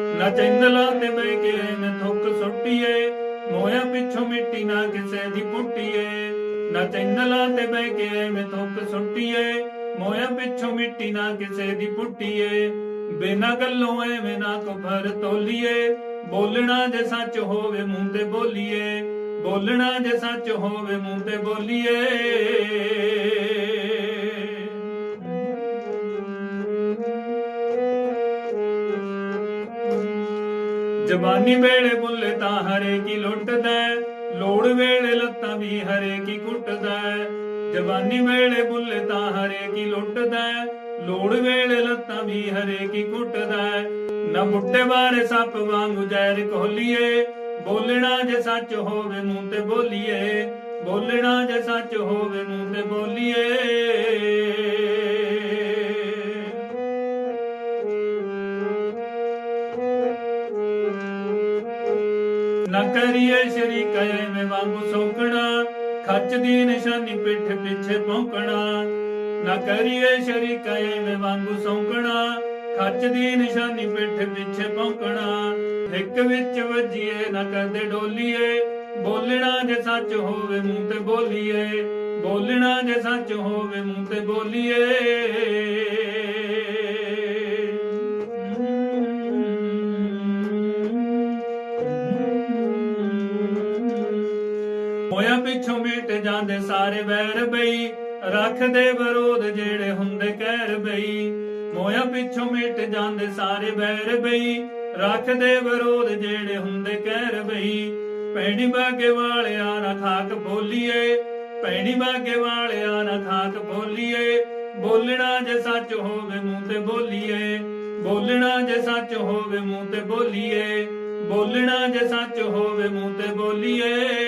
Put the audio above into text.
ਨਾ ਚੰਦਲਾ ਤੇ ਬਹਿ ਕੇ ਮੈਂ ਥੁੱਕ ਸੁੱਟੀਏ ਮੋਇਆ ਪਿੱਛੋਂ ਮਿੱਟੀ ਨਾ ਕਿਸੇ ਦੀ ਪੁੱਟੀਏ। ਨਾ ਚੰਦਲਾ ਤੇ ਬਹਿ ਕੇ ਮੈਂ ਥੁੱਕ ਸੁੱਟੀਏ ਮੋਇਆ ਪਿੱਛੋਂ ਮਿੱਟੀ ਨਾ ਕਿਸੇ ਦੀ ਪੁੱਟੀਏ। ਬਿਨਾ ਗੱਲੋਂ ਐਵੇਂ ਨਾ ਕੁਫਰ ਤੋਲੀਏ, ਬੋਲਣਾ ਜੇ ਸੱਚ ਹੋਵੇ ਮੂੰਹ ਤੇ ਬੋਲੀਏ, ਬੋਲਣਾ ਜੇ ਸੱਚ ਹੋਵੇ ਮੂੰਹ ਤੇ ਬੋਲੀਏ। ਜਵਾਨੀ ਵੇਲੇ ਬੁੱਲੇ ਤਾਂ ਹਰੇ ਕੀ ਲੁੱਟਦਾ ਲੋੜ ਵੇਲੇ ਲੱਤਾਂ ਵੀ ਹਰੇ ਕੀ ਕੁੱਟਦਾ ਹੈ। ਜਵਾਨੀ ਵੇਲੇ ਬੁੱਲੇ ਤਾਂ ਹਰੇ ਕੀ ਲੁੱਟਦਾ ਲੋੜ ਵੇਲੇ ਲੱਤਾਂ ਵੀ ਹਰੇ ਕੀ ਕੁੱਟਦਾ ਨਾ ਮੁੱਟੇ ਬਾਰੇ ਸੱਪ ਵਾਂਗੂ ਜ਼ਹਿਰ ਕੋਲੀਏ ਬੋਲਣਾ ਜੇ ਸੱਚ ਹੋਵੇ ਮੂੰਹ ਤੇ ਬੋਲੀਏ। ਬੋਲਣਾ ਜੇ ਸੱਚ ਨਾ ਕਰੀਏ ਸ਼ਰੀਕ ਐਵੇਂ ਵਾਂਗੂ ਸੌਕਣਾ, ਖੱਚ ਦੀ ਨਿਸ਼ਾਨੀ ਪਿੱਠ ਪਿੱਛੇ ਭੌਂਕਣਾ। ਨਾ ਕਰੀਏ ਸ਼ਰੀਕ ਐਵੇਂ ਵਾਂਗੂ ਸੌਕਣਾ, ਖੱਚ ਦੀ ਨਿਸ਼ਾਨੀ ਪਿੱਠ ਪਿੱਛੇ ਭੌਂਕਣਾ। ਇੱਕ ਵਿੱਚ ਵੱਜੀਏ, ਨਾ ਕਰਦੇ ਡੋਲੀਏ, ਬੋਲਣਾ ਜੇ ਸੱਚ ਹੋਵੇ ਮੂੰਹ ਤੇ ਬੋਲੀਏ, ਬੋਲਣਾ ਜੇ ਸੱਚ ਹੋਵੇ ਮੂੰਹ ਤੇ ਬੋਲੀਏ। ਹੋਇਆ ਪਿੱਛੋਂ ਮਿਟ ਜਾਂਦੇ ਸਾਰੇ ਵੈਰ ਬਈ। ਰੱਖਦੇ ਵਿਰੋਧ ਜਿਹੜੇ ਹੁੰਦੇ ਕਹਿਰ ਬਈ। ਮੋਇਆ ਪਿੱਛੋਂ ਮਿਟ ਜਾਂਦੇ ਸਾਰੇ ਵੈਰ ਬਈ। ਰੱਖਦੇ ਵਿਰੋਧ ਜਿਹੜੇ ਹੁੰਦੇ ਕਹਿਰ ਬਈ। ਪੈਣੀ ਬਾਗੇ ਵਾਲਿਆਂ ਨਾ ਖਾਕ ਬੋਲੀਏ। ਪੈਣੀ ਬਾਗੇ ਵਾਲਿਆਂ ਨਾ ਖਾਕ ਬੋਲੀਏ। ਬੋਲਣਾ ਜੇ ਸੱਚ ਹੋਵੇ ਮੂੰਹ ਤੇ ਬੋਲੀਏ। ਬੋਲਣਾ ਜੇ ਸੱਚ ਹੋਵੇ ਮੂੰਹ ਤੇ ਬੋਲੀਏ। ਬੋਲਣਾ ਜੇ ਸੱਚ ਹੋਵੇ ਮੂੰਹ ਤੇ ਬੋਲੀਏ।